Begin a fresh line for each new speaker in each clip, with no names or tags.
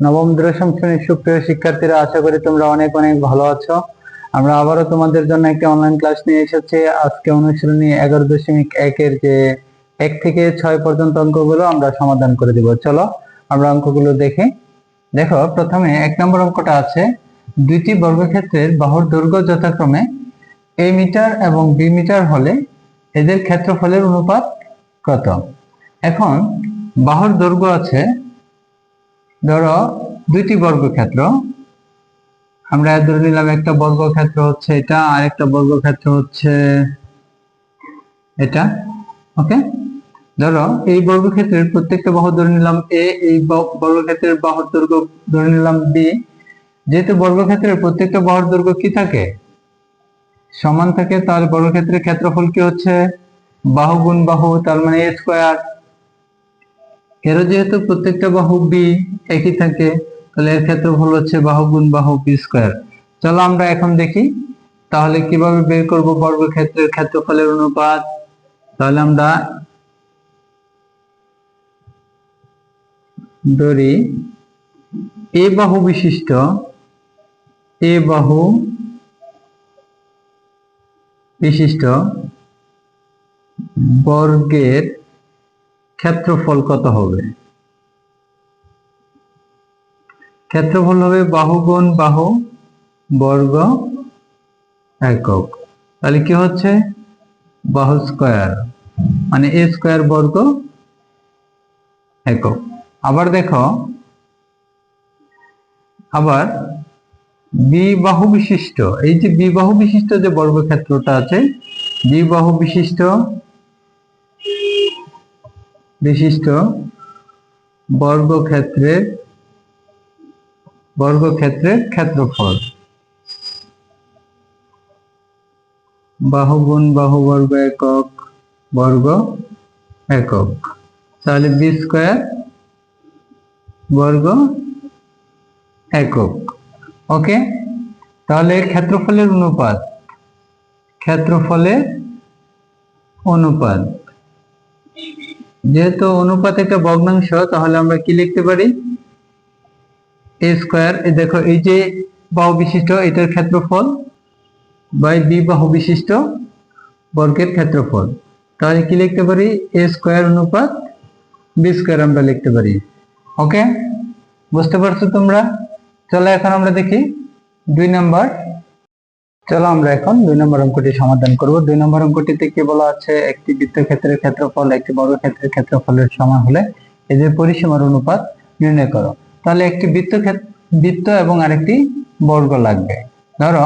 নবম দশম শ্রেণির সুপ্রিয় শিক্ষার্থীরা, আশা করি তোমরা অনেক অনেক ভালো আছো। আমরা আবারও তোমাদের জন্য একটা অনলাইন ক্লাস নিয়ে এসেছি। আজকে অনুশীলনী এগারো দশমিক একের যে এক থেকে ছয় পর্যন্ত অঙ্কগুলো আমরা সমাধান করে দিব। চলো আমরা অঙ্কগুলো দেখি। দেখো, প্রথমে এক নম্বর অঙ্কটা আছে, দুইটি বর্গক্ষেত্রের বাহুর দৈর্ঘ্য যথাক্রমে এ মিটার এবং বি মিটার হলে এদের ক্ষেত্রফলের অনুপাত কত? এখন বাহুর দৈর্ঘ্য আছে ধরো দুইটি বর্গক্ষেত্র। আমরা ধরে নিলাম একটা বর্গক্ষেত্র হচ্ছে এটা, আর একটা বর্গক্ষেত্র হচ্ছে এটা ওকে ধরো এই বর্গক্ষেত্রের প্রত্যেকটা বাহু ধরে নিলাম এ এই বর্গক্ষেত্রের বাহুর দৈর্ঘ্য ধরে নিলাম বি যেহেতু বর্গক্ষেত্রের প্রত্যেকটা বাহুর দৈর্ঘ্য কি থাকে? সমান থাকে, তাহলে বর্গক্ষেত্রের ক্ষেত্রফল কি হচ্ছে? বাহু গুণ বাহু, তার মানে এ স্কোয়ার এরও যেহেতু প্রত্যেকটা বাহু বি একই থাকে, তাহলে এর ক্ষেত্রফল হচ্ছে বাহু গুণ বাহু বি স্কোয়ার চলো আমরা এখন দেখি, তাহলে কীভাবে বের করব বর্গক্ষেত্রের ক্ষেত্রফলের অনুপাত? তাহলে আমরা ধরি এ বাহু বিশিষ্ট, এ বাহু বিশিষ্ট বর্গের ক্ষেত্রফল কত হবে? ক্ষেত্রফল হবে বাহু গুণ বাহু বর্গ একক। তাহলে কি হচ্ছে? বাহু স্কয়ার মানে এ স্কয়ার বর্গ একক। আবার দেখো, আবার বিবাহু বিশিষ্ট, এই যে বিবাহু বিশিষ্ট যে বর্গক্ষেত্রটা আছে বিবাহু বিশিষ্ট বিশিষ্ট বর্গক্ষেত্রের বর্গক্ষেত্রের ক্ষেত্রফল। বাহু গুণ বাহু বর্গ একক বর্গ একক। তাহলে বি স্কোয়ার বর্গ একক। ওকে? তাহলে ক্ষেত্রফলের অনুপাত। ক্ষেত্রফলের অনুপাত। যেহেতু অনুপাত একটা ভগ্নাংশ, তাহলে আমরা কি লিখতে পারি? এ স্কোয়ার দেখো, এই যে বাহু বিশিষ্ট এটার ক্ষেত্রফল বাই বি বাহু বিশিষ্ট বর্গের ক্ষেত্রফল। তাহলে কি লিখতে পারি? এ স্কোয়ার অনুপাত বি স্কোয়ার আমরা লিখতে পারি। ওকে বুঝতে পারছ তোমরা? চলো এখন আমরা দেখি দুই নাম্বার। চলো আমরা এখন দুই নম্বর অঙ্কটি সমাধান করব। দুই নম্বর অঙ্কটিতে কি বলা আছে? একটি বৃত্তক্ষেত্রের ক্ষেত্রফল, একটি বর্গক্ষেত্রের ক্ষেত্রফলের সমান হলে এদের পরিসীমার অনুপাত নির্ণয় করো। তাহলে একটি বৃত্ত বৃত্ত এবং আরেকটি বর্গ লাগবে। ধরো,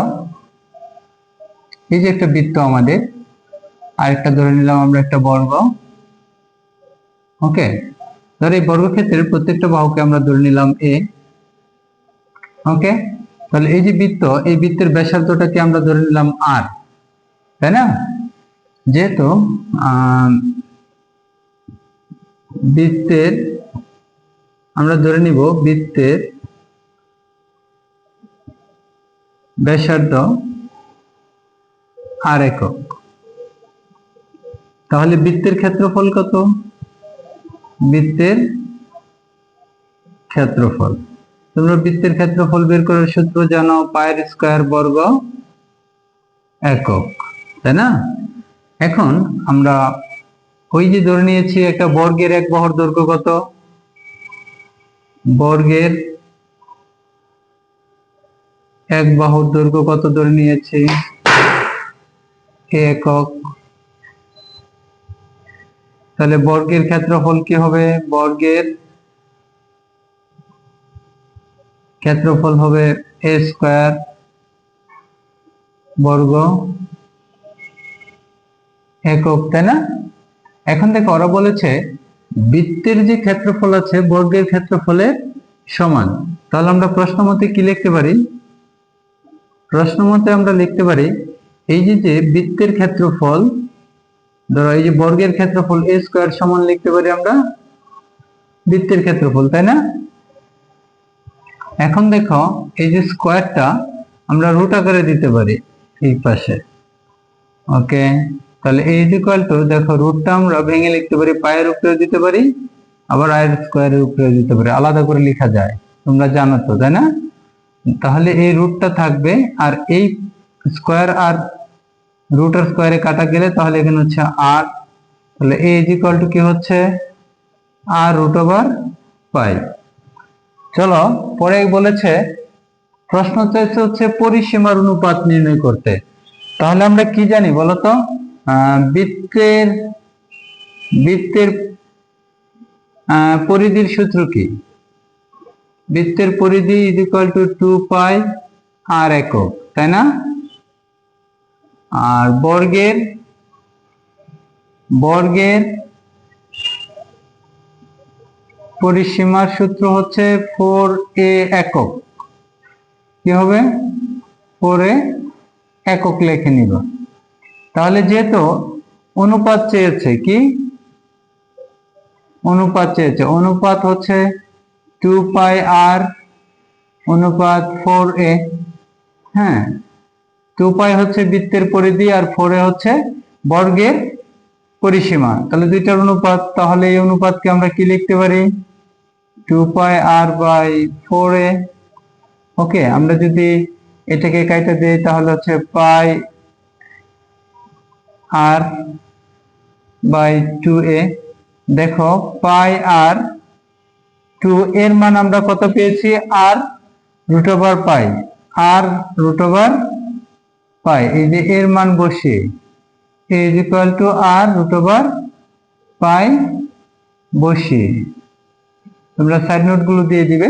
এই যে একটা বৃত্ত আমাদের, আরেকটা ধরে নিলাম আমরা একটা বর্গ। ওকে? ধরো এই বর্গক্ষেত্রের প্রত্যেকটা বাহুকে আমরা ধরে নিলাম এ ওকে? তাহলে এই যে বৃত্ত, এই বৃত্তের ব্যাসার্ধটাকে আমরা ধরে নিলাম আর তাই না? যেহেতু বৃত্তের, আমরা ধরে নিব বৃত্তের ব্যাসার্ধ আর একক। তাহলে বৃত্তের ক্ষেত্রফল কত? বৃত্তের ক্ষেত্রফল। তোমরা বৃত্তের ক্ষেত্রফল বের করার সূত্র জানো পায়ের স্কয়ার বর্গ একক, তাই না? এখন আমরা ওই যে ধরে নিয়েছি একটা বর্গের এক বহর দৈর্ঘ্য কত? বর্গের এক বাহুর দৈর্ঘ্য কত ধরে নিয়েছি? একক। তাহলে বর্গের ক্ষেত্রফল কি হবে? বর্গের ক্ষেত্রফল হবে এ স্কোয়ার বর্গ একক, তাই না? এখন দেখো, ওরা বলেছে বৃত্তের যে ক্ষেত্রফল আছে, বর্গের ক্ষেত্রফলের সমান। তাহলে আমরা প্রশ্ন মতে কি লিখতে পারি? প্রশ্ন মতে আমরা লিখতে পারি, এই যে যে বৃত্তের ক্ষেত্রফল, ধরো এই যে বর্গের ক্ষেত্রফল এ স্কোয়ার সমান লিখতে পারি আমরা, বৃত্তের ক্ষেত্রফল, তাই না? এখন দেখো, এই যে স্কোয়ারটা আমরা রুট আকারে দিতে পারি এই পাশে। ওকে তাহলে এই ইজ ইকুয়াল টু দেখো রুটটা আমরা ভেঙে লিখতে পারি, পায়ের উপরে দিতে পারি, আবার আয়ের স্কোয়ারের উপরে দিতে পারি। আলাদা করে লেখা যায়, তোমরা জানো তো, তাই না? তাহলে এই রুটটা থাকবে, আর এই স্কোয়ার আর রুট আর স্কোয়ারে কাটা গেলে তাহলে এখানে হচ্ছে আর তাহলে এ ইজ ইকুয়াল টু কি হচ্ছে? আর রুট ওভার পাই চলো, পরে বলেছে, প্রশ্ন চাইছে হচ্ছে পরিসীমার অনুপাত নির্ণয় করতে। তাহলে আমরা কি জানি বলতো বৃত্তের বৃত্তের পরিধির সূত্র কি? বৃত্তের পরিধি is equal to two pi R একক, তাই না? আর বর্গের বর্গের পরিসীমার সূত্র হচ্ছে ফোর এ একক। কি হবে? ফোর এ একক লিখে নিব। তাহলে যেহেতু অনুপাত চেয়েছে কি? অনুপাত চেয়েছে। অনুপাত হচ্ছে টু পাই আর অনুপাত ফোর এ হ্যাঁ টু পাই হচ্ছে বৃত্তের পরিধি আর ফোর এ হচ্ছে বর্গের পরিসীমা। তাহলে দুইটার অনুপাত, তাহলে এই অনুপাতকে আমরা কি লিখতে পারি? Two pi r by four a okay আমরা যদি এটাকে কাইটা দিই তাহলে হচ্ছে পাই আর বাই টু এ দেখো পাই আর টু এর মান আমরা কত পেয়েছি? R root over pi r root over pi এই যে এর মান বসিয়ে a is equal to r root over pi বসিয়ে। তোমরা সাইড নোটগুলো দিয়ে দিবে।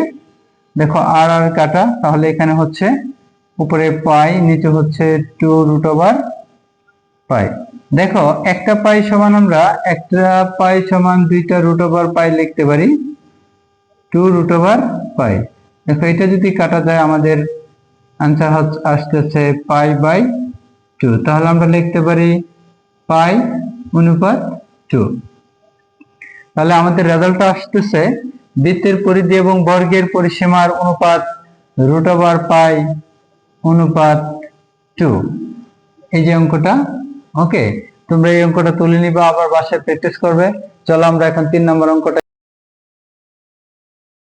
দেখো আর আর কাটা, তাহলে এখানে হচ্ছে উপরে পাই, নিচে হচ্ছে টু রুট ওভার পাই। দেখো, একটা পাই সমান আমরা, একটা পাই সমান দুইটা রুট ওভার পাই লিখতে পারি। Two root over pi. দেখো, এটা যদি কাটা যায়, আমাদের আনসার আসতেছে পাই বাই টু তাহলে আমরা লিখতে পারি পাই অনুপাত টু তাহলে আমাদের রেজাল্টটা আসতেছে বৃত্তের পরিধি এবং বর্গের পরিসীমার অনুপাত রুট ওভার পাই অনুপাত টু এই যে অঙ্কটা ওকে তোমরা এই অঙ্কটা তুলে নিবা, আবার বাসায় প্র্যাকটিস করবে। চলো আমরা এখন তিন নম্বর অঙ্কটা